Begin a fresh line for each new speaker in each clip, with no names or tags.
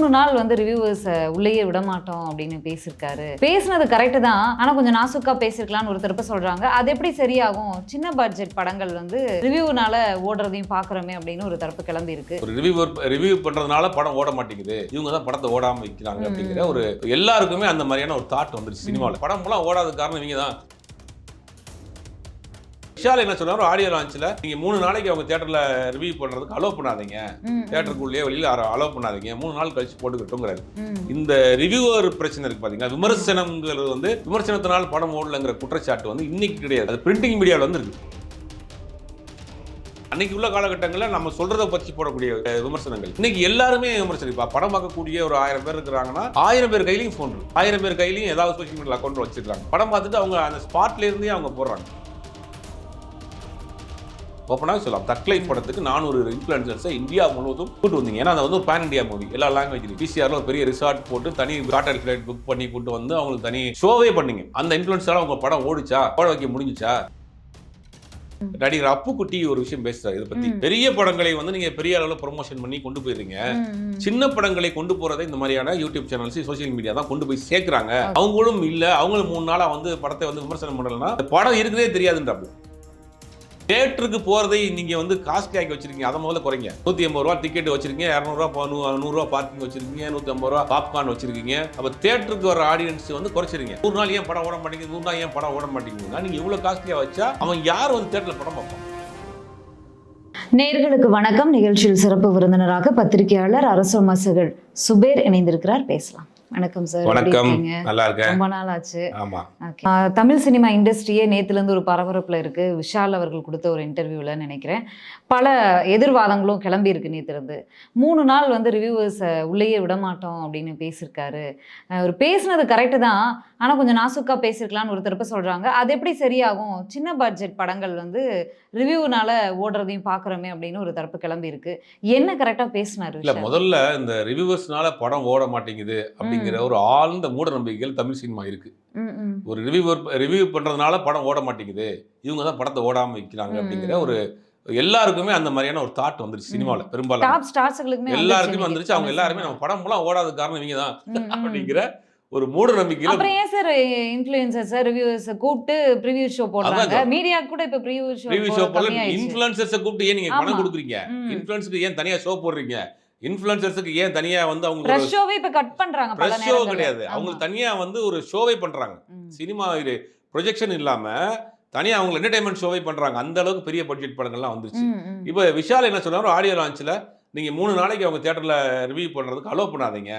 மூணு நாள் வந்து ரிவ்யூவர்ஸை உள்ளேயே விட மாட்டோம் அப்படின்னு பேசியிருக்காரு. பேசுனது கரெக்டு தான். ஆனால் கொஞ்சம் நாசுக்கா பேசியிருக்கலாம்னு ஒரு திருப்ப சொல்றாங்க. அது எப்படி சரியாகும்? சின்ன பட்ஜெட் படங்கள் வந்து ரிவ்யூனால ஓடுறதையும் பார்க்குறோமே அப்படின்னு ஒரு தரப்பு கிளம்பி இருக்கு
ஒரு ரிவ்யூ ரிவ்யூ பண்றதுனால படம் ஓட மாட்டேங்குது. இவங்க தான் படத்தை ஓடாம வைக்கிறாங்க அப்படிங்கிற ஒரு எல்லாருக்குமே அந்த மாதிரியான ஒரு தாட் வந்துருச்சு சினிமாவில் படம் எல்லாம் ஓடாத காரணம் இவங்க தான். விஷால் என்ன சொன்னாரு ஆடியோ லான்ச்சில் நீங்க மூணு நாளைக்கு அவங்க தியேட்டர்ல ரிவ்யூ பண்றதுக்கு அலோவ் பண்ணாதீங்க.
ம்,
தியேட்டருக்குள்ளேயே வெளியில அலோவ் பண்ணாதீங்க. மூணு நாள் கழிச்சு போட்டுக்கிட்டோங்கிறாரு இந்த ரிவ்யூவர் பிரச்சனை இருக்கு பாத்தீங்களா? விமர்சனங்கிறது வந்து விமர்சனத்தினால் படம் ஓடலைங்கிற குற்றச்சாட்டு வந்து இன்னைக்கு கிடையாது. அது பிரிண்டிங் மீடியாவில் வந்து இருக்கு அன்னைக்கு உள்ள காலகட்டங்களில் நம்ம சொல்றத பற்றி போடக்கூடிய விமர்சனங்கள். இன்னைக்கு எல்லாருமே விமர்சனம் இப்போ படம் பார்க்கக்கூடிய ஒரு ஆயிரம் பேர் இருக்கிறாங்கன்னா ஆயிரம் பேர் கையிலையும் ஃபோன் இருக்கு. ஆயிரம் பேர் கையிலையும் ஏதாவது சோஷியல் மீடியா அக்கௌண்ட் வச்சிருக்காங்க. படம் பார்த்துட்டு அவங்க அந்த ஸ்பாட்ல இருந்தே அவங்க போடுறாங்க. ஓப்பனாக சொல்லலாம். தக்லை படத்துக்கு நானூறு இன்ஃப்ளூயன்சர்ஸை இந்தியா முழுவதும் கூட்டு வந்தீங்க. ஏன்னா அது வந்து ஒரு பேன் இந்தியா மூவி எல்லா லாங்குவேஜ்லையும் பிசிஆர்ல ஒரு பெரிய ரிசார்ட் போட்டு தனி சார்ட்டர் ஃபிளைட் புக் பண்ணி கூட்டு வந்து அவங்களுக்கு தனி ஷோவே பண்ணீங்க. அந்த இன்ஃப்ளூயன்ஸால உங்க படம் ஓடிச்சா? ஓட வைக்க முடிஞ்சுச்சா? நடிகர் அப்புக்குட்டி ஒரு விஷயம் பேசுறாரு. இதை பத்தி. பெரிய படங்களை வந்து நீங்க பெரிய அளவுல ப்ரொமோஷன் பண்ணி கொண்டு போயிருங்க. சின்ன படங்களை கொண்டு போறதை இந்த மாதிரியான யூடியூப் சேனல்ஸ் சோஷியல் மீடியா தான் கொண்டு போய் சேர்க்கறாங்க. அவங்களும் இல்ல. அவங்களும் மூணு நாளா வந்து படத்தை வந்து விமர்சனம் பண்ணலன்னா படம் இருக்குதே தெரியாதுன்றாப்ல. தேட்டருக்கு போறதை நீங்க வந்து காஸ்ட்லி ஆக்கி வச்சிருக்கீங்க. அதை முதல்ல குறைங்க. நூத்தி ஐம்பது ரூபா டிக்கெட் வச்சிருக்கீங்க. இரநூறுவா நூறுரூவா பார்க்கிங் வச்சிருக்கீங்க. நூத்தி ஐம்பது ரூபா பாப்கார்ன் வச்சிருக்கீங்க. அப்ப தேட்டருக்கு வர ஆடியன்ஸ் வந்து குறைச்சிருங்க. நூறு நாள் ஏன் படம் ஓட மாட்டேங்குது? நூறு நாள் ஏன் படம் ஓட மாட்டேங்குதுன்னா நீங்க இவ்வளவு காஸ்ட்லியா வச்சா அவன் யார் வந்து தேட்டர்ல படம் பார்ப்பான்?
நேர்களுக்கு வணக்கம். நிகழ்ச்சியில் சிறப்பு விருந்தினராக பத்திரிகையாளர் அரசு மசகள் சுபேர் இணைந்திருக்கிறார். பேசலாம். வணக்கம் சார்
வணக்கம்? நல்லா இருக்கேன்
ரொம்ப நாள் ஆச்சு
ஆமா
தமிழ் சினிமா இண்டஸ்ட்ரியே நேத்துலேருந்து ஒரு பரபரப்பில் இருக்கு. விஷால் அவர்கள் கொடுத்த ஒரு இன்டர்வியூவில் நினைக்கிறேன். பல எதிர்வாதங்களும் கிளம்பி இருக்கு நேத்திருந்து மூணு நாள் வந்து ரிவ்யூவர்ஸை உள்ளேயே விட மாட்டோம் அப்படின்னு பேசியிருக்காரு. அவர் பேசுனது கரெக்டு தான். ஆனால் கொஞ்சம் நாசுக்கா பேசியிருக்கலாம்னு ஒரு திருப்ப சொல்றாங்க. அது எப்படி சரியாகும்? சின்ன பட்ஜெட் படங்கள் வந்து ரிவ்யூனால ஓடுறதையும் பார்க்குறோமே அப்படின்னு ஒரு தரப்பு கிளம்பி இருக்கு. என்ன கரெக்டாக பேசினாரு
இல்ல? முதல்ல இந்த ரிவ்யூவர்ஸ்னால படம் ஓட மாட்டேங்குது அப்படிங்கிற ஒரு ஆழ்ந்த மூட நம்பிக்கைகள் தமிழ் சினிமா இருக்கு.
ம், ம்.
ஒரு ரிவ்யூவர் ரிவ்யூ பண்றதுனால படம் ஓட மாட்டேங்குது. இவங்க தான் படத்தை ஓடாம வைக்கிறாங்க. அப்படிங்கிற ஒரு எல்லாருக்குமே அந்த மாதிரியான ஒரு தாட் வந்துருச்சு சினிமாவில் பெரும்பாலும்
டாப் ஸ்டார்ஸ்களுக்குமே
எல்லாருக்குமே வந்துருச்சு அவங்க எல்லாருமே நம்ம படம் மூலம் ஓடாத காரணம் இவங்க தான். அப்படிங்கிற ஒரு மூட நம்பிக்கையில
அப்புறம் ஏன் சார் இன்ஃப்ளூயன்சர்ஸ் ரிவ்யூவர்ஸ் கூப்பிட்டு ப்ரிவியூ ஷோ போடுறாங்க மீடியா கூட இப்ப ப்ரிவியூ ஷோ
ரிவ்யூ ஷோ
கம்மியாயிடுச்சு
இன்ஃபுளுசர்ஸை கூப்பிட்டு ஏன் நீங்க. பணம் கொடுக்குறீங்க
ம்.
இன்ஃபுளுன்ஸுக்கு ஏன் தனியா ஷோ போடுறீங்க இன்ஃபுளுசர்ஸுக்கு ஏன் தனியா வந்து அவங்க
ப்ரெஷ் ஷோவே இப்ப கட் பண்றாங்க
ப்ரெஸ் ஷோ. கிடையாது. அவங்களுக்கு தனியா வந்து ஒரு ஷோவே பண்றாங்க. சினிமா ப்ரொஜெக்ஷன் இல்லாம தனியா அவங்க என்டர்டைன்மெண்ட் ஷோவே பண்றாங்க அந்த அளவுக்கு பெரிய பட்ஜெட் படங்கள்லாம் வந்துருச்சு. இப்போ விஷால் என்ன சொன்னாரு ஆடியோ லான்ச்சில் நீங்க மூணு நாளைக்கு அவங்க தியேட்டர்ல ரிவ்யூ பண்றதுக்கு அலோவ் பண்ணாதீங்க.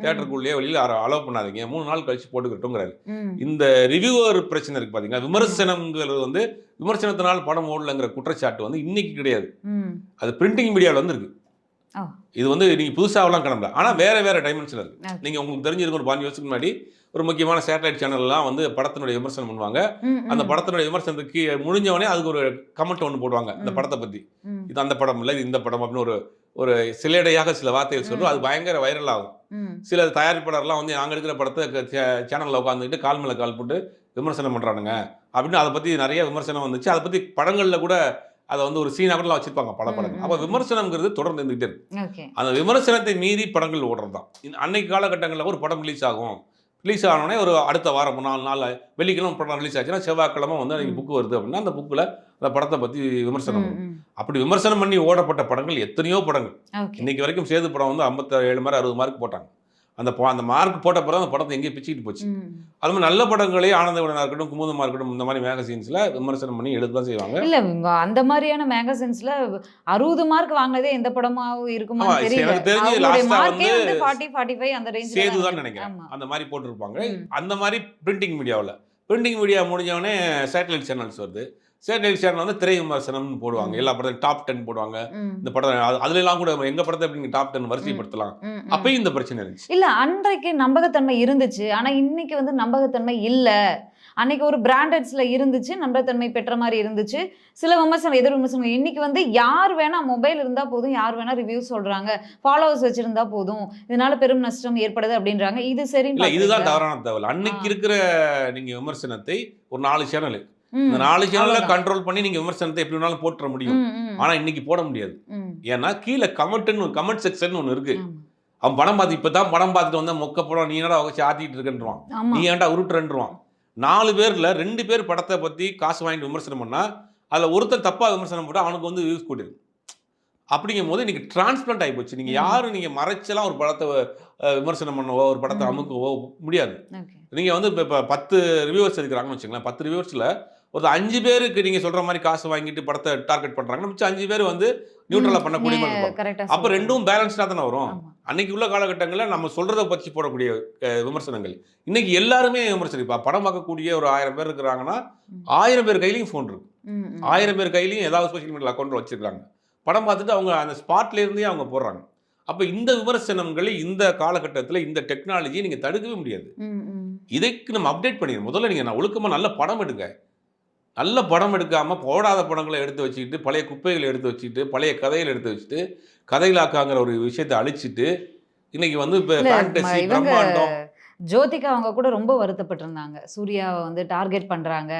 தியேட்டருக்குள்ளேயே வெளியில அலோவ் பண்ணாதீங்க மூணு நாள் கழிச்சு போட்டுக்கிட்டோங்கிறாரு. இந்த ரிவ்யூவர் பிரச்சனை இருக்கு பாத்தீங்களா விமர்சனங்கிறது வந்து விமர்சனத்தினால் படம் ஓடலைங்கிற குற்றச்சாட்டு வந்து இன்னைக்கு கிடையாது. அது பிரிண்டிங் மீடியாவில் வந்து இருக்கு
ஓ.
இது வந்து நீங்க புதுசாவெல்லாம் கிளம்பல ஆனா வேற வேற டைமென்ஷன் இருக்கு
Okay.
நீங்க உங்களுக்கு தெரிஞ்சிருக்கும் ஒரு பாஞ்சு வருஷத்துக்கு முன்னாடி ஒரு முக்கியமான சேட்டலைட் சேனல்லாம் வந்து படத்தினுடைய விமர்சனம் பண்ணுவாங்க அந்த. படத்தினுடைய விமர்சனத்துக்கு முடிஞ்சவனே அதுக்கு ஒரு கமெண்ட் ஒன்று போடுவாங்க அந்த
ம்.
படத்தை பத்தி
ம்.
இது அந்த படம் இல்லை இது இந்த படம் அப்படின்னு ஒரு ஒரு சிலையடையாக சில வார்த்தைகள் சொல்றோம் அது பயங்கர வைரல் ஆகும். சில தயாரிப்பாளர்லாம் வந்து நாங்கள் எடுக்கிற படத்தை சேனலில் உட்காந்துக்கிட்டு கால் மேலே கால் போட்டு விமர்சனம் பண்ணுறானுங்க அப்படின்னு அதை பற்றி நிறைய விமர்சனம் வந்துச்சு அதை பற்றி படங்களில் கூட அதை வந்து ஒரு சீனாக கூட வச்சிருப்பாங்க பல படங்கள் அப்போ. விமர்சனங்கிறது தொடர்ந்து இருந்துகிட்டே இருக்கு. அந்த விமர்சனத்தை மீறி படங்கள் ஓடுறது தான் இந்த அன்னைக்கு காலகட்டங்களில் ஒரு படம் ரிலீஸ் ஆகும் ரிலீஸ் ஆனோடனே ஒரு அடுத்த வாரம் நாலு நாள் வெள்ளிக்கிழமை படம் ரிலீஸ் ஆச்சுன்னா செவ்வாய்க்கிழமை வந்து அன்னைக்கு
ம்.
புக் வருது அப்படின்னா அந்த புக்கில் அந்த படத்தை பற்றி விமர்சனம். அப்படி விமர்சனம் பண்ணி ஓடப்பட்ட படங்கள் எத்தனையோ படங்கள். இன்னைக்கு வரைக்கும் சேது படம் வந்து 57 மார்க் அறுபது மார்க் போட்டாங்க அந்த அந்த மார்க் போட்ட பிறகு அந்த படத்தை எங்கேயும் பிச்சுக்கிட்டு போச்சு. அது மாதிரி நல்ல படங்களே ஆனந்த விடனா இருக்கட்டும் குமுதமா இருக்கட்டும் இந்த மாதிரி மேகசின்ஸ்ல விமர்சனம் பண்ணி எழுத தான் செய்வாங்க.
இல்ல அந்த மாதிரியான மேகசின்ஸ்ல அறுபது மார்க் வாங்கினதே எந்த படமாவும் இருக்குமா தெரியல.
எனக்கு தெரிஞ்சு
மார்க்கே
வந்து
வந்து ஃபார்ட்டி ஃபார்ட்டி ஃபைவ் அந்த ரேஞ்ச்
சேது தான் நினைக்கிறேன். அந்த மாதிரி போட்டிருப்பாங்க. அந்த மாதிரி பிரிண்டிங் மீடியாவில் பிரிண்டிங் மீடியா முடிஞ்சவொடனே சேட்டலைட் சேனல்ஸ் வருது. சேட்டலைட் சேனல் வந்து திரை விமர்சனம்னு போடுவாங்க. எல்லா படத்தையும் டாப் டென் போடுவாங்க. இந்த படம் அது- அதுல எல்லாம் கூட எங்க படத்தை எப்படி டாப் டென் வரிசைப்படுத்தலாம். அப்பயும் இந்த பிரச்சனை இருந்துச்சு.
இல்ல அன்றைக்கு நம்பகத்தன்மை இருந்துச்சு. ஆனா இன்னைக்கு வந்து நம்பகத்தன்மை இல்ல. அன்னைக்கு ஒரு பிராண்டட்ஸ்ல இருந்துச்சு நம்பகத்தன்மை பெற்ற மாதிரி இருந்துச்சு. சில விமர்சனம் எதிர் விமர்சனம் இன்னைக்கு வந்து யார் வேணா மொபைல் இருந்தா போதும் யார் வேணா ரிவ்யூ சொல்றாங்க. ஃபாலோவர்ஸ் வச்சிருந்தா போதும். இதனால பெரும் நஷ்டம் ஏற்படுது அப்படின்றாங்க. இது சரி
இதுதான் தவறான தகவல். அன்னைக்கு இருக்கிற நீங்க விமர்சனத்தை ஒரு நாலு சேனல் இந்த நாலு சேனல்ல. கண்ட்ரோல் பண்ணி நீங்க விமர்சனத்தை எப்படி வேணாலும் போட்டுற முடியும். ஆனா இன்னைக்கு போட முடியாது. ஏன்னா கீழே கமெண்ட்னு கமெண்ட் செக்ஷன் ஒன்று இருக்கு. அவன் படம் பார்த்து இப்போ தான் படம் பார்த்துட்டு வந்தா மொக்க படம் நீ என்னடா வச்சு ஆத்திட்டு இருக்கன்றான். நீ ஏன்டா உருட்டுறன்றான். நாலு பேர்ல ரெண்டு பேர் படத்தை பத்தி காசு வாங்கிட்டு விமர்சனம் பண்ணா அதுல ஒருத்தன் தப்பா விமர்சனம் போட்டா அவனுக்கு வந்து வியூஸ் கூட்டிருக்கு அப்படிங்கும் போது இன்னைக்கு டிரான்ஸ்பிளண்ட் ஆகி போச்சு. நீங்க. யாரும் நீங்க மறைச்செல்லாம் ஒரு படத்தை விமர்சனம் பண்ணவோ ஒரு படத்தை. அமுக்கவோ முடியாது. நீங்க வந்து இப்போ பத்து ரிவ்யூவர்ஸ் இருக்கிறாங்கன்னு வச்சுங்களேன் பத்து ரிவ்யூவர்ஸ்ல ஒரு அஞ்சு பேருக்கு நீங்க சொல்ற மாதிரி காசு வாங்கிட்டு படத்தை டார்கெட் பண்றாங்கன்னா மிச்சம் அஞ்சு பேர் வந்து நியூட்ரலா பண்ணக்கூடிய அப்ப ரெண்டும் பேலன்ஸ்டாக தானே வரும். அன்னைக்கு உள்ள காலகட்டங்களில் நம்ம சொல்றத பற்றி போடக்கூடிய விமர்சனங்கள். இன்னைக்கு எல்லாருமே விமர்சனிப்பா படம் பார்க்கக்கூடிய ஒரு ஆயிரம் பேர் இருக்கிறாங்கன்னா. ஆயிரம் பேர் கையிலையும் ஃபோன் இருக்கு. ஆயிரம் பேர் கையிலையும் ஏதாவது சோஷியல் மீடியா அக்கௌண்ட் வச்சிருக்காங்க. படம் பார்த்துட்டு அவங்க அந்த ஸ்பாட்ல இருந்தே அவங்க போடுறாங்க. அப்ப இந்த விமர்சனங்களை இந்த காலகட்டத்தில் இந்த டெக்னாலஜியை நீங்க தடுக்கவே முடியாது. இதுக்கு நம்ம அப்டேட் பண்ணிடணும். முதல்ல நீங்க நான் ஒழுக்கமா நல்ல படம் எடுங்க. நல்ல படம் எடுக்காம போடாத படங்களை எடுத்து வச்சுக்கிட்டு பழைய குப்பைகளை எடுத்து வச்சுக்கிட்டு பழைய கதைகளை எடுத்து வச்சுட்டு கதையிலாக்காங்கிற ஒரு விஷயத்தை அழிச்சிட்டு இன்னைக்கு வந்து இப்போ ஃபேண்டசி பிரம்மாண்டம்
ஜோதிகா அவங்க கூட ரொம்ப வருத்தப்பட்டிருந்தாங்க. சூர்யாவை வந்து டார்கெட் பண்றாங்க.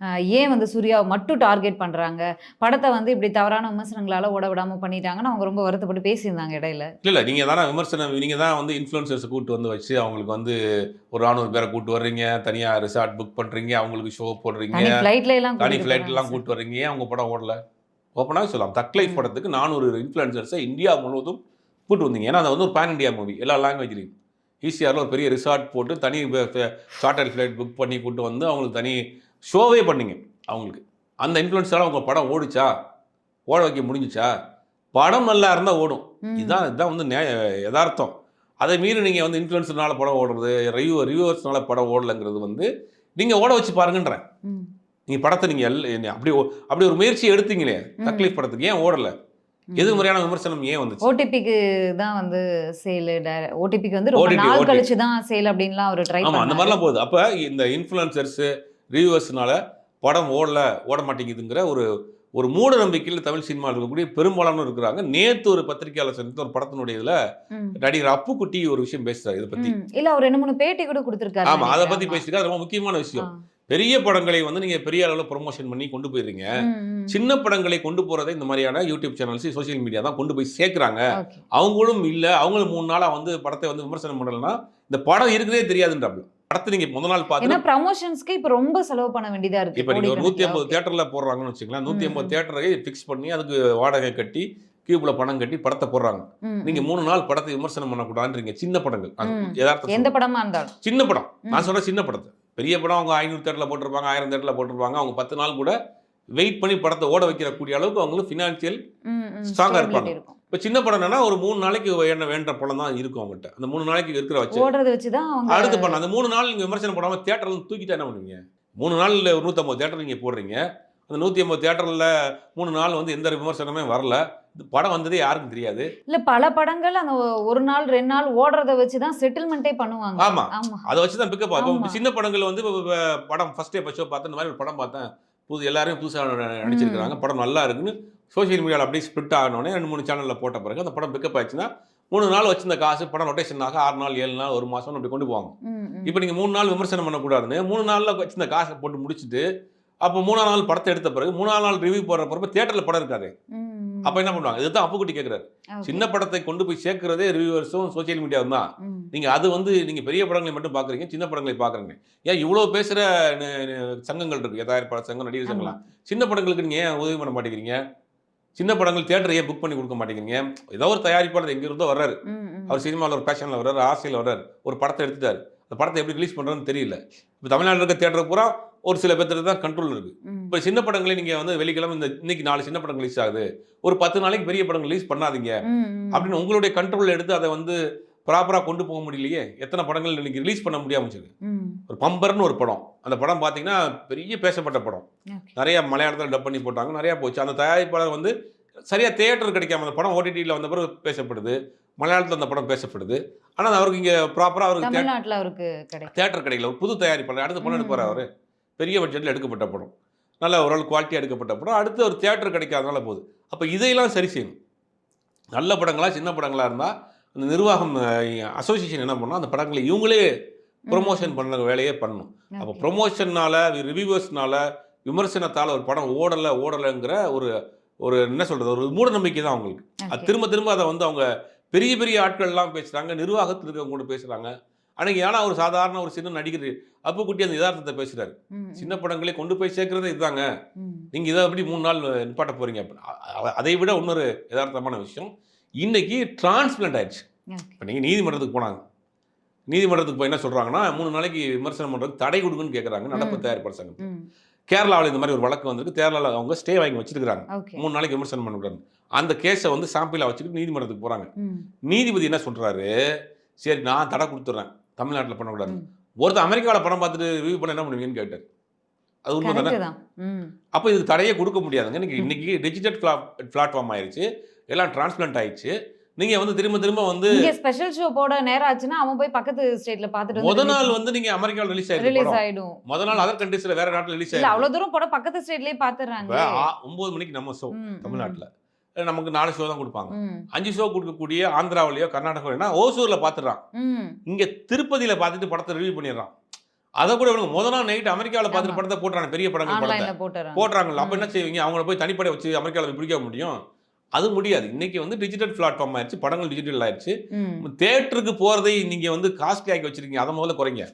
அஹ் ஏன் வந்து சூர்யாவை மட்டும் டார்கெட் பண்றாங்க? படத்தை வந்து இப்படி தவறான விமர்சனங்களால ஓட விடாம பண்ணிட்டாங்கன்னு அவங்க ரொம்ப வருத்தப்பட்டு பேசியிருந்தாங்க இடையில.
இல்லை இல்லை. நீங்கள் தானே விமர்சனம் நீங்கள் தான் வந்து இன்ஃப்ளூயன்சர்ஸ் கூட்டு வந்து வச்சு அவங்களுக்கு வந்து ஒரு நானூறு பேரை கூட்டு வர்றீங்க தனியாக ரிசார்ட் புக் பண்ணுறீங்க அவங்களுக்கு ஷோ போடுறீங்க
ஃபிளைட்ல எல்லாம்
தனி
கூட்டிட்டு
ஃப்ளைட் எல்லாம்
போறாங்க
கூட்டு வர்றீங்க. ஏன் அவங்க படம் ஓடல? ஓப்பனாக சொல்லலாம். தக் லைஃப்
ம்.
படத்துக்கு நானூறு இன்ஃப்ளூயன்சர்ஸை இந்தியா முழுவதும் கூட்டு வந்தீங்க. ஏன்னா அது வந்து ஒரு பேன் இந்தியா மூவி எல்லா லாங்குவேஜ்லையும் ஈசிஆரில் ஒரு பெரிய ரிசார்ட் போட்டு தனி சார்ட்டர் ஃப்ளைட் புக் பண்ணி கூட்டு வந்து அவங்களுக்கு தனி ஷோவே பண்ணீங்க அவங்களுக்கு. அந்த இன்ஃப்ளூயன்ஸால் அவங்க படம் ஓடிச்சா? ஓட வைக்க முடிஞ்சுச்சா? படம் நல்லா இருந்தால் ஓடும். இதுதான் இதுதான் வந்து நே யதார்த்தம். அதை மீறி நீங்கள் வந்து இன்ஃப்ளூயன்ஸ்னால படம் ஓடுறது ரிவ்யூ ரிவ்யூவர்ஸ்னால படம் ஓடலைங்கிறது வந்து நீங்கள் ஓட வச்சு பாருங்கன்றேன். நீங்கள் படத்தை நீங்கள் எல் என்ன- அப்படி அப்படி ஒரு முயற்சி எடுத்தீங்களே. தக்லீஃப் படத்துக்கு. ஏன் ஓடலை? எது முறையான விமர்சனம் ஏன் வந்துச்சு
ஓடிபிக்கு தான் வந்து சேல் ஓடிபிக்கு வந்து ரொம்ப நாள். கழிச்சு தான் சேல் அப்படின்லாம் அவர் ட்ரை
ஆமாம் அந்த மாதிரிலாம் போகுது அப்போ இந்த இன்ஃப்ளூயன்சர்ஸு ரிவ்யூவர்ஸ்னால படம் ஓடல ஓட மாட்டேங்குதுங்கிற ஒரு ஒரு மூட நம்பிக்கையில் தமிழ் சினிமாவில் இருக்கக்கூடிய பெரும்பாலானோர் இருக்கிறாங்க நேற்று ஒரு பத்திரிகையாளர் சந்தித்த ஒரு படத்தினுடைய இதில். நடிகர் அப்புக்குட்டி ஒரு விஷயம் பேசுறாரு இதை
ம். இல்ல அவர் ரெண்டு மூணு பேட்டி கூட கொடுத்திருக்காரு
ஆமாம் அதை. பேசிட்டு அது ரொம்ப முக்கியமான விஷயம். பெரிய படங்களை வந்து நீங்கள் பெரிய அளவில் ப்ரொமோஷன் பண்ணி கொண்டு போயிடுறீங்க. சின்ன படங்களை கொண்டு போறதை இந்த மாதிரியான யூடியூப் சேனல்ஸ் சோஷியல் மீடியா தான் கொண்டு போய் சேர்க்குறாங்க. அவங்களும் இல்லை அவங்களும் மூணு நாளாக வந்து படத்தை வந்து விமர்சனம் பண்ணலன்னா இந்த படம் இருக்குதே தெரியாதுன்றாப்ல படத்தை நீங்கள் முத நாள்
ஏன்னா
பார்த்து
ப்ரமோஷன்ஸ்க்கு இப்ப ரொம்ப செலவு பண்ண வேண்டியதா இருக்கு
இப்போ நீங்கள் ஒரு
கோடிக்கணக்குல.
ஐம்பது. தேட்டரில் போடுறாங்கன்னு வச்சுக்கலாம்
ம்,
ஐம்பது. தேட்டரை ஃபிக்ஸ் பண்ணி அதுக்கு வாடகை கட்டி கியூப்ல பணம் கட்டி படத்தை போடுறாங்க நீங்க. மூணு நாள் படத்தை விமர்சனம் பண்ணக்கூடாதுன்றீங்க சின்ன படங்கள்
எந்த. படமா இருந்தாலும்
சின்ன படம் நான். சொல்ற சின்ன படத்தை பெரிய படம் அவங்க ஐநூறு தேட்டரில் போட்டிருப்பாங்க ஆயிரம் தேட்டரில் போட்டிருப்பாங்க. அவங்க பத்து நாள் கூட வெயிட் பண்ணி படத்தை ஓட வைக்கிற கூடிய அளவுக்கு அவங்களுக்கு ஃபினான்ஷியல்
Stability
இருப்பாங்க. இப்போ சின்ன படம் என்னன்னா ஒரு மூணு நாளைக்கு என்ன வேண்ட படம் தான் இருக்கும் அவங்ககிட்ட. அந்த மூணு நாளைக்கு இருக்கிற வச்சு
ஓடுறத வச்சுதான் அவங்க
அடுத்து பண்ண அந்த மூணு நாள் நீங்க விமர்சனம் போடாம தேட்டர்ல தூக்கிட்டா என்ன பண்ணுவீங்க? மூணு நாள்ல ஒரு நூற்றம்பது தேட்டர் நீங்க போடுறீங்க. அந்த நூற்றி ஐம்பது தேட்டரில் மூணு நாள் வந்து எந்த விமர்சனமே வரல. படம் வந்ததே யாருக்கும் தெரியாது.
இல்ல பல படங்கள் அந்த ஒரு நாள் ரெண்டு நாள் ஓடுறத வச்சுதான் செட்டில்மெண்ட்டே பண்ணுவாங்க. ஆமா.
அதை வச்சு தான் பிக்கப் ஆகும். சின்ன படங்கள் வந்து படம் ஃபர்ஸ்ட் டே ஃபர்ஸ்ட் பார்த்தேன் இந்த மாதிரி ஒரு படம் பார்த்தேன். புது எல்லாரும் புதுசாக நடிச்சிருக்காங்க படம் நல்லா இருக்குன்னு சோஷியல் மீடியாவில் அப்படியே ஸ்ப்ளிட் ஆகணுன்னே ரெண்டு மூணு சேனலில் போட்ட பிறகு அந்த படம் பிக்கப் ஆச்சுன்னா மூணு நாள் வச்சிருந்த காசு படம் ரொட்டேஷன் ஆக ஆறு நாள் ஏழு நாள் ஒரு மாதம் அப்படி கொண்டு போவாங்க. இப்போ நீங்கள் மூணு நாள் விமர்சனம் பண்ணக்கூடாதுன்னு மூணு நாளில் வச்சிருந்த காசை போட்டு முடிச்சுட்டு அப்போ மூணாம் நாள் படத்தை எடுத்த பிறகு மூணாம் நாள் ரிவ்யூ போடுற பிறகு தேட்டரில் படம் இருக்காது. அப்போ என்ன பண்ணுவாங்க? இதுதான் அப்புக்குட்டி கேட்குறாரு. சின்ன படத்தை கொண்டு போய் சேர்க்கிறதே ரிவ்யூவர்ஸும் சோஷியல் மீடியாவும் தான்
ம்.
நீங்கள் அது வந்து நீங்கள் பெரிய படங்களை மட்டும் பார்க்குறீங்க சின்ன படங்களை பார்க்குறீங்க ஏன் இவ்வளோ பேசுகிற சங்கங்கள் இருக்குது தயாரிப்பாளர் சங்கம் நடிகர் சங்கம்லாம். சின்ன படங்களுக்கு நீங்கள் ஏன் உதவி பண்ண மாட்டேங்கிறீங்க? சின்ன படங்கள் தேட்டர் ஏன் புக் பண்ணி கொடுக்க மாட்டேங்கிறீங்க? ஏதோ ஒரு தயாரிப்பாளர் எங்க இருந்தோ வர்றாரு. அவர் சினிமாவில் ஒரு பேஷனில் வர்றாரு ஆசையில் வர்றாரு. ஒரு படத்தை எடுத்துட்டாரு. அந்த படத்தை எப்படி ரிலீஸ் பண்ணுறதுன்னு தெரியல. இப்போ தமிழ்நாட்டில் இருக்க தேட்டர் பூரா ஒரு சில பேர்த்துக்கு தான் கண்ட்ரோல் இருக்குது
ம்.
இப்போ சின்ன படங்களே நீங்கள் வந்து வெள்ளிக்கிழமை இந்த இன்னைக்கு நாலு சின்ன படம் ரிலீஸ் ஆகுது. ஒரு பத்து நாளைக்கு பெரிய படம் ரிலீஸ் பண்ணாதீங்க. அப்படின்னு உங்களுடைய கண்ட்ரோலில் எடுத்து அதை வந்து ப்ராப்பராக கொண்டு போக முடியலையே? எத்தனை படங்கள் இன்னைக்கு ரிலீஸ் பண்ண முடியாம இருக்குது
ம்.
ஒரு பம்பர்னு ஒரு படம். அந்த படம் பார்த்தீங்கன்னா பெரிய பேசப்பட்ட படம். நிறைய மலையாளத்தில் டப் பண்ணி போட்டாங்க நிறையா போச்சு. அந்த தயாரிப்பாளர் வந்து சரியாக தேட்டர் கிடைக்காம அந்த படம் ஓடிடியில் வந்த பிறகு பேசப்படுது. மலையாளத்தில் அந்த படம் பேசப்படுது. ஆனால் அவருக்கு இங்கே ப்ராப்பராக அவருக்கு தேட்டர் கிடைக்கல. ஒரு புது தயாரிப்பாளர் அடுத்த படம். எடுப்பார் அவர். பெரிய பட்ஜெட்டில் எடுக்கப்பட்ட படம். நல்ல ஓரளவு குவாலிட்டியாக எடுக்கப்பட்ட படம். அடுத்து ஒரு தேட்டர் கிடைக்காதனால போகுது. அப்போ இதையெல்லாம் சரி செய்யணும். நல்ல படங்களா சின்ன படங்களா இருந்தால் அந்த நிர்வாகம் அசோசியேஷன் என்ன பண்ணணும்? அந்த படங்களை இவங்களே ப்ரொமோஷன் பண்ண வேலையே பண்ணணும். அப்போ
Okay.
ப்ரொமோஷன்னால ரிவ்யூவர்ஸ்னால விமர்சனத்தால் ஒரு படம் ஓடலை ஓடலைங்கிற ஒரு ஒரு என்ன சொல்கிறது ஒரு மூட நம்பிக்கை தான் அவங்களுக்கு. அது. திரும்ப திரும்ப அதை வந்து அவங்க பெரிய பெரிய ஆட்கள்லாம் பேசுறாங்க நிர்வாகத்தில் இருக்கவங்க கூட பேசுறாங்க. அன்னைக்கு ஏன்னா ஒரு சாதாரண ஒரு சின்ன நடிகர் அப்பு குட்டி அந்த யதார்த்தத்தை பேசுறாரு? சின்ன படங்களை கொண்டு போய் சேர்க்கறது இதுதாங்க. நீங்க இதை எப்படி மூணு நாள் நிப்பாட்ட போறீங்க? அதை விட இன்னொரு யதார்த்தமான விஷயம். இன்னைக்கு டிரான்ஸ்பிளண்ட் ஆயிடுச்சு. இப்போ நீங்கள் நீதிமன்றத்துக்கு போனாங்க. நீதிமன்றத்துக்கு போய் என்ன சொல்றாங்கன்னா மூணு நாளைக்கு விமர்சனம் பண்றதுக்கு தடை கொடுங்கன்னு கேட்குறாங்க நடப்பு. தயாரிப்பாளர் சங்கம். கேரளாவில் இந்த மாதிரி ஒரு வழக்கு வந்திருக்கு. கேரளாவில் அவங்க ஸ்டே வாங்கி வச்சிருக்காங்க. மூணு நாளைக்கு விமர்சனம் பண்ணக்கூடாது அந்த கேஸை வந்து சாம்பிளாக வச்சுட்டு நீதிமன்றத்துக்கு போறாங்க.
ம்.
நீதிபதி என்ன சொல்றாரு? சரி நான் தடை கொடுத்துட்றேன் தமிழ்நாட்டில் பண்ணக்கூடாது. ஒருத்தர் அமெரிக்காவில் படம் பார்த்துட்டு ரிவ்யூ பண்ண என்ன பண்ணுவீங்கன்னு கேட்டார் அது உண்மை தானே. அப்போ இதுக்கு தடையே கொடுக்க முடியாதுங்க. இன்னைக்கு இன்னைக்கு டிஜிட்டல் பிளாட்ஃபார்ம் ஆயிருச்சு. எல்லாம் டிரான்ஸ்பிளண்ட் ஆயிடுச்சு. நீங்க வந்து திரும்ப திரும்ப வந்து
ஸ்பெஷல் ஷோ போட நேரம் ஆச்சுன்னா அவன் போய் பக்கத்து ஸ்டேட்ல பாத்துட்டு
முத நாள் வந்து நீங்க அமெரிக்காவில் ரிலீஸ் ஆயிருக்கு
ரிலீஸ். ஆயிடும்.
முத நாள் அதர் கண்ட்ரீஸ்ல வேற நாட்டுல ரிலீஸ் ஆயிருக்கு
அவ்வளவு தூரம் படம் பக்கத்து ஸ்டேட்லயே பாத்துறாங்க
ஒன்பது மணிக்கு நம்ம ஷோ தமிழ்நாட்டுல. நமக்கு நாலு ஷோ தான் கொடுப்பாங்க. அஞ்சு ஷோ கொடுக்கக்கூடிய ஆந்திராவிலயோ கர்நாடகாவிலோ ஓசூர்ல பாத்துறான்
ம்.
இங்க திருப்பதியில பார்த்துட்டு படத்தை ரிவ்யூ பண்ணிடுறான். அதை கூட இவனுக்கு முத நாள் நைட் அமெரிக்காவில் பார்த்துட்டு. படத்தை போட்டுறாங்க பெரிய படங்கள் படத்தை. போடுறாங்கல்ல அப்ப. என்ன செய்வீங்க? அவங்கள போய் தனிப்படை வச்சு அமெரிக்காவில் பிடிக்க முடியும்? அது முடியாது. இன்னைக்கு வந்து டிஜிட்டல் பிளாட்ஃபார்ம் ஆயிடுச்சு படங்கள் டிஜிட்டல் ஆயிடுச்சு. தேட்டருக்கு போறதை நீங்க வந்து காஸ்ட்லி ஆக்கி வச்சிருக்கீங்க. அதை முதல்ல குறைங்க.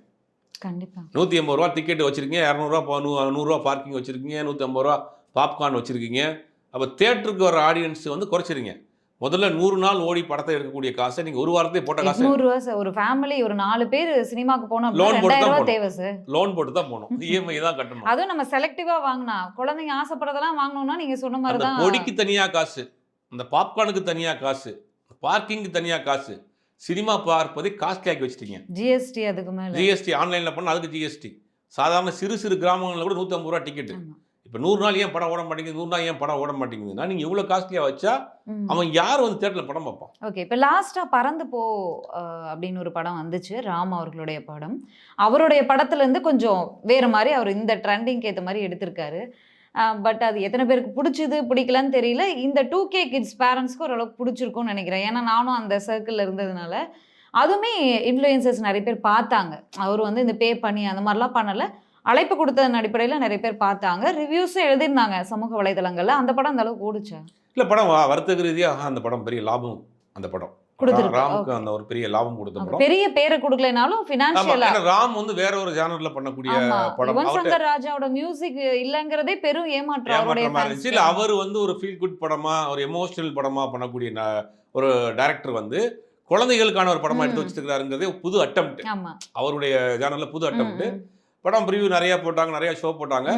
கண்டிப்பா.
நூற்றி எண்பது ரூபா டிக்கெட் வச்சிருக்கீங்க இரநூறுவா நூறுரூவா பார்க்கிங் வச்சிருக்கீங்க நூற்றி ஐம்பது ரூபா பாப்கார்ன் வச்சிருக்கீங்க. அப்போ தேட்டருக்கு வர ஆடியன்ஸ் வந்து குறைச்சிருங்க. முதல்ல நூறு நாள் ஓடி படத்தை எடுக்கக்கூடிய காசை நீங்க ஒரு வாரத்தை போட்ட காசை
எட்நூறு ரூபா சார். ஒரு ஃபேமிலி ஒரு நாலு பேர் சினிமாக்கு போனோம்
Loan போட்டு தான்.
தேவை சார்
லோன் போட்டு தான் போகணும் இஎம்ஐ தான் கட்டணும்.
அதுவும் நம்ம செலக்டிவா வாங்கினா குழந்தைங்க ஆசைப்படுறதெல்லாம் வாங்கணும்னா நீங்க சொன்ன மாதிரி தான்
பொடிக்கு தனியா காசு அந்த பாப்கார்னுக்கு தனியா காசு பார்க்கிங்க்கு தனியா காசு சினிமா பார்ப்பதை காஸ்ட்லி ஆக்கி வச்சிட்டீங்க.
ஜிஎஸ்டி அதுக்கு மேல.
ஜிஎஸ்டி ஆன்லைன்ல பண்ண அதுக்கு ஜிஎஸ்டி சாதாரண சிறு சிறு கிராமங்களில் கூட நூற்றம்பது ரூபா டிக்கெட்
ஆமா.
இப்போ நூறு நாள் ஏன் படம் ஓட மாட்டேங்குது? நூறு நாள் ஏன் படம் ஓட மாட்டேங்குதுன்னா நீங்க இவ்வளவு காஸ்ட்லியா வச்சா. அவன் யார் வந்து தேட்டரில் படம் பார்ப்பான்?
ஓகே இப்போ லாஸ்ட்டாக பறந்து போ அப்படின்னு ஒரு படம் வந்துச்சு ராம் அவர்களுடைய படம். அவருடைய படத்துலேருந்து கொஞ்சம் வேறு மாதிரி அவர் இந்த ட்ரெண்டிங்க்கு ஏற்ற மாதிரி எடுத்திருக்காரு. பட் அது எத்தனை பேருக்கு பிடிச்சது பிடிக்கலன்னு தெரியல. இந்த டூ கே கிட்ஸ் பேரண்ட்ஸ்க்கு ஓரளவுக்கு பிடிச்சிருக்கும்னு நினைக்கிறேன். ஏன்னா நானும் அந்த சர்க்கிளில் இருந்ததுனால அதுவுமே இன்ஃப்ளூயன்சர்ஸ் நிறைய பேர் பார்த்தாங்க. அவர் வந்து இந்த பே பண்ணி அந்த மாதிரிலாம் பண்ணலை. அழைப்பு கொடுத்ததன் அடிப்படையில் நிறைய பேர் பார்த்தாங்க. ரிவ்யூஸும் எழுதியிருந்தாங்க சமூக வலைதளங்களில். அந்த படம் அந்த அளவுக்கு ஓடுச்சா?
இல்ல படம் வர்த்தக ரீதியாக அந்த படம் பெரிய லாபம் அந்த படம். ராமுக்கு. அந்த ஒரு பெரிய லாபம் கொடுத்த படம்.
பெரிய பேரை கொடுக்கலனாலும் ஃபினான்ஷியலா
ராம் வந்து வேற ஒரு ஜானர்ல பண்ணக்கூடிய படம்.
யுவன் சங்கர் ராஜாவோட மியூசிக் இல்லங்கிறதே பெரும் ஏமாற்றம்
ஏமாற்றமா இருந்துச்சு. இல்ல அவர் வந்து ஒரு ஃபீல் குட் படமா ஒரு எமோஷனல் படமா பண்ணக்கூடிய ஒரு டைரக்டர் வந்து குழந்தைகளுக்கான ஒரு படமா எடுத்து. வச்சிருக்காருங்கிறதே புது அட்டம்ப்ட்
ஆமா.
அவருடைய ஜானர்ல புது
ம்,
அட்டம்ப்ட்
ம்,
படம் ப்ரிவ்யூ நிறைய போட்டாங்க நிறைய ஷோ போட்டாங்க.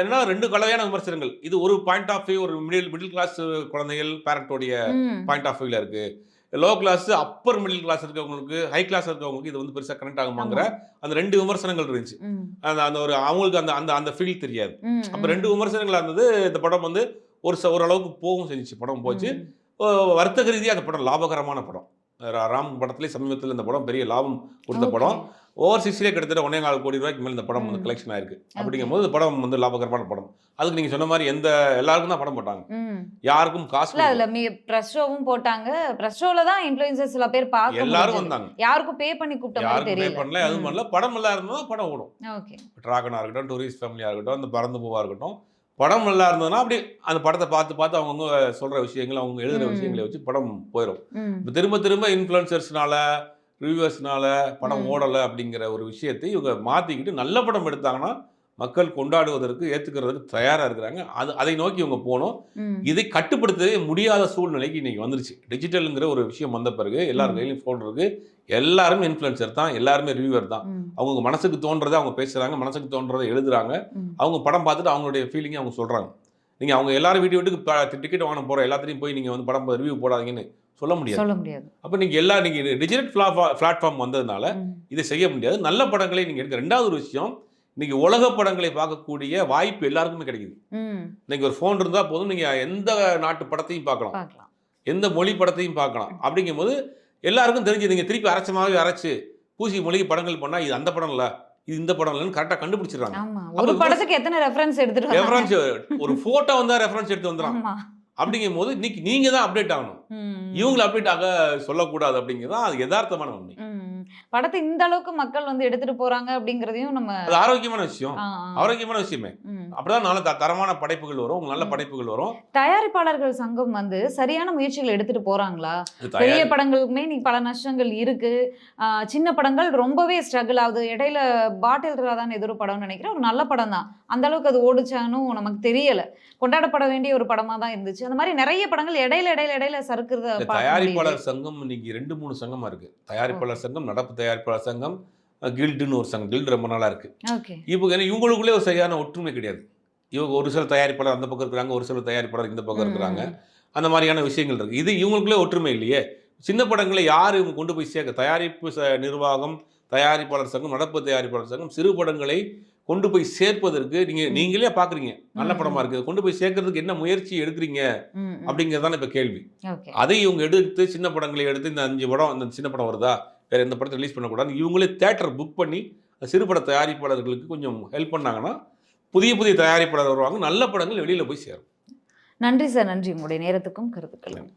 என்னன்னா ரெண்டு கலவையான விமர்சனங்கள். இது ஒரு பாயிண்ட் ஆஃப் வியூ ஒரு மிடில் மிடில் கிளாஸ் குழந்தைகள் பேரண்டோடைய. பாயிண்ட் ஆஃப் வியூல இருக்கு. Low class upper middle class இருக்கவங்களுக்கு ஹை கிளாஸ் இருக்கவங்களுக்கு இது வந்து பெருசா கனெக்ட் ஆகுமாங்கிற அந்த ரெண்டு விமர்சனங்கள் இருந்துச்சு. அந்த அந்த ஒரு அவங்களுக்கு அந்த அந்த அந்த ஃபீல் தெரியாது. அப்ப. ரெண்டு விமர்சனங்களா இருந்தது இந்த படம் வந்து ஒரு ஓரளவுக்கு போகும் செஞ்சுச்சு. படம் போச்சு. வர்த்தக ரீதியா அந்த படம் லாபகரமான படம். ராம் படத்துலேயே சமீபத்தில் இந்த படம் பெரிய லாபம் கொடுத்த. படம். ஓவர் சிக்ஸ்லேயே கிட்டத்தட்ட ஒன்னே கால் கோடி ரூபாய்க்கு மேல இந்த படம் வந்து. கலெக்ஷன் ஆயிருக்கு. அப்படிங்கும்போது இந்த படம் வந்து லாபகரமான படம். அதுக்கு நீங்க சொன்ன மாதிரி எந்த எல்லாருக்கும் தான் படம் போட்டாங்க. யாருக்கும் காசு.
அதுல ப்ரெஸ் ஷோவும் போட்டாங்க. ப்ரெஸ் ஷோல தான் இன்ஃப்ளூயன்சர்ஸ் சில பேர் பார்க்க
எல்லாரும். வந்தாங்க.
யாருக்கும் பே பண்ணி கூப்பிட்ட
யாருக்கும் பே பண்ணல எதுவும் பண்ணல. படம் நல்லா இருந்தா படம் ஓடும்.
ஓகே
ட்ராகனாக இருக்கட்டும் டூரிஸ்ட் ஃபேமிலியாக இருக்கட்டும் அந்த பறந்து பூவா இருக்கட்டும் படம் நல்லா இருந்ததுன்னா அப்படி அந்த படத்தை பார்த்து பார்த்து அவங்கவுங்க சொல்ற விஷயங்கள் அவங்க எழுதுற
ம்.
விஷயங்களை வச்சு படம் போயிடும் இப்போ திரும்ப திரும்ப இன்ஃப்ளூயன்சர்ஸ்னால ரிவ்யூவர்ஸ்னால படம். ஓடலை அப்படிங்கிற ஒரு விஷயத்தை இவங்க மாற்றிக்கிட்டு நல்ல படம் எடுத்தாங்கன்னா மக்கள் கொண்டாடுவதற்கு ஏற்றுக்கிறதுக்கு தயாராக இருக்கிறாங்க. அது அதை நோக்கி இவங்க போகணும்
ம்.
இதை கட்டுப்படுத்தவே முடியாத சூழ்நிலைக்கு இன்னைக்கு வந்துருச்சு. டிஜிட்டலுங்கிற ஒரு விஷயம் வந்த பிறகு எல்லார். கையிலையும் ஃபோன் இருக்கு. எல்லாருமே இன்ஃப்ளூயன்சர் தான் எல்லாருமே ரிவ்யூவர் தான். அவங்க மனசுக்கு தோன்றதை அவங்க பேசுறாங்க மனசுக்கு தோன்றதை எழுதுறாங்க. அவங்க படம் பார்த்துட்டு அவங்களுடைய ஃபீலிங்கை அவங்க சொல்றாங்க. நீங்க அவங்க எல்லாரும் வீட்டு வீட்டுக்கு டிக்கெட் வாங்க போற எல்லாத்தையும் போய் நீங்க வந்து படம் ரிவ்யூ போடாதீங்கன்னு சொல்ல முடியாது.
சொல்ல முடியாது.
அப்போ நீங்க எல்லா நீங்க டிஜிட்டல் பிளாட்ஃபார்ம் வந்ததுனால இதை செய்ய முடியாது. நல்ல படங்களை நீங்க எடுக்க. ரெண்டாவது ஒரு விஷயம் இன்னைக்கு உலக படங்களை பார்க்கக்கூடிய வாய்ப்பு எல்லாருக்குமே கிடைக்குது. இன்னைக்கு ஒரு ஃபோன் இருந்தா போதும் நீங்க எந்த நாட்டு படத்தையும் பார்க்கலாம். எந்த மொழி படத்தையும் பார்க்கலாம். அப்படிங்கும்போது எல்லாருக்கும் தெரிஞ்சு நீங்க திருப்பி அரைச்சமாவே அரைச்சு பூசி மொழி படங்கள் பண்ணா இது அந்த படம் இல்ல இது இந்த படம் இல்லைன்னு கரெக்டாக கண்டுபிடிச்சிடுறாங்க.
ஒரு படத்துக்கு எத்தனை ரெஃபரன்ஸ் எடுத்துட்டு
ரெஃபரன்ஸ் ஒரு போட்டோ வந்தா ரெஃபரன்ஸ் எடுத்து வந்துடும் அப்படிங்கும் போது இன்னைக்கு நீங்க தான் அப்டேட் ஆகணும். இவங்களை அப்டேட் ஆக சொல்லக்கூடாது அப்படிங்கிறது அது யதார்த்தமான உண்மை.
படத்தை இந்த அளவுக்கு மக்கள் வந்து எடுத்துட்டு போறாங்க அப்படிங்கறதையும் நம்ம
அது ஆரோக்கியமான விஷயம். ஆரோக்கியமான விஷயமே. அப்படிதான் நல்ல தரமான படைப்புகள் வரும். நல்ல. படைப்புகள் வரும்.
தயாரிப்பாளர்கள் சங்கம் வந்து சரியான முயற்சிகள் எடுத்துட்டு போறாங்களா? பெரிய படங்களுக்குமே நீ பல நஷ்டங்கள் இருக்கு. சின்ன படங்கள் ரொம்பவே ஸ்ட்ரகிள் ஆகுது. இடையில பாட்டில் ராதான் எதிர படம்னு நினைக்கிறேன். ஒரு நல்ல படம் தான். அந்த அளவுக்கு அது ஓடிச்சானும் நமக்கு தெரியல. கொண்டாடப்பட வேண்டிய ஒரு படமா தான் இருந்துச்சு. அந்த மாதிரி நிறைய படங்கள் இடையில இடையில இடையில சறுக்குறத
தயாரிப்பாளர் சங்கம் இன்னைக்கு ரெண்டு மூணு சங்கமா இருக்கு. தயாரிப்பாளர் சங்கம் நடப்பு தயாரிப்பாளர் சங்கம் கில்டுன்னு ஒரு சங்கம் கில்டு ரொம்ப நாளா இருக்கு.
ஓகே.
இப்போ ஏன்னா இவங்களுக்குள்ளே ஒரு சரியான ஒற்றுமை கிடையாது. இவங்க ஒரு சில தயாரிப்பாளர் அந்த பக்கம் இருக்கிறாங்க ஒரு சில தயாரிப்பாளர் இந்த பக்கம் இருக்கிறாங்க. அந்த மாதிரியான விஷயங்கள் இருக்கு. இது இவங்களுக்குள்ளே ஒற்றுமை இல்லையே. சின்ன படங்களை யார் இவங்க கொண்டு போய் சேர்க்க தயாரிப்பு நிர்வாகம் தயாரிப்பாளர் சங்கம் நடப்பு தயாரிப்பாளர் சங்கம் சிறு படங்களை கொண்டு போய் சேர்ப்பதற்கு நீங்க. நீங்களே பாக்குறீங்க. நல்ல படமா
ம்.
இருக்கு கொண்டு போய் சேர்க்கறதுக்கு என்ன முயற்சி எடுக்கிறீங்க? அப்படிங்கறதான இப்ப கேள்வி. அதை இவங்க எடுத்து சின்ன படங்களை எடுத்து இந்த அஞ்சு படம் இந்த சின்ன படம் வருதா? வேறு எந்த படத்தை ரிலீஸ் பண்ணக்கூடாது. இவங்களே தேட்டர் புக் பண்ணி சிறுபட தயாரிப்பாளர்களுக்கு கொஞ்சம் ஹெல்ப் பண்ணாங்கன்னா புதிய புதிய தயாரிப்பாளர் வருவாங்க. நல்ல படங்கள் வெளியில் போய் சேரும்.
நன்றி சார் நன்றி. உங்களுடைய நேரத்துக்கும் கருத்துக்களும்.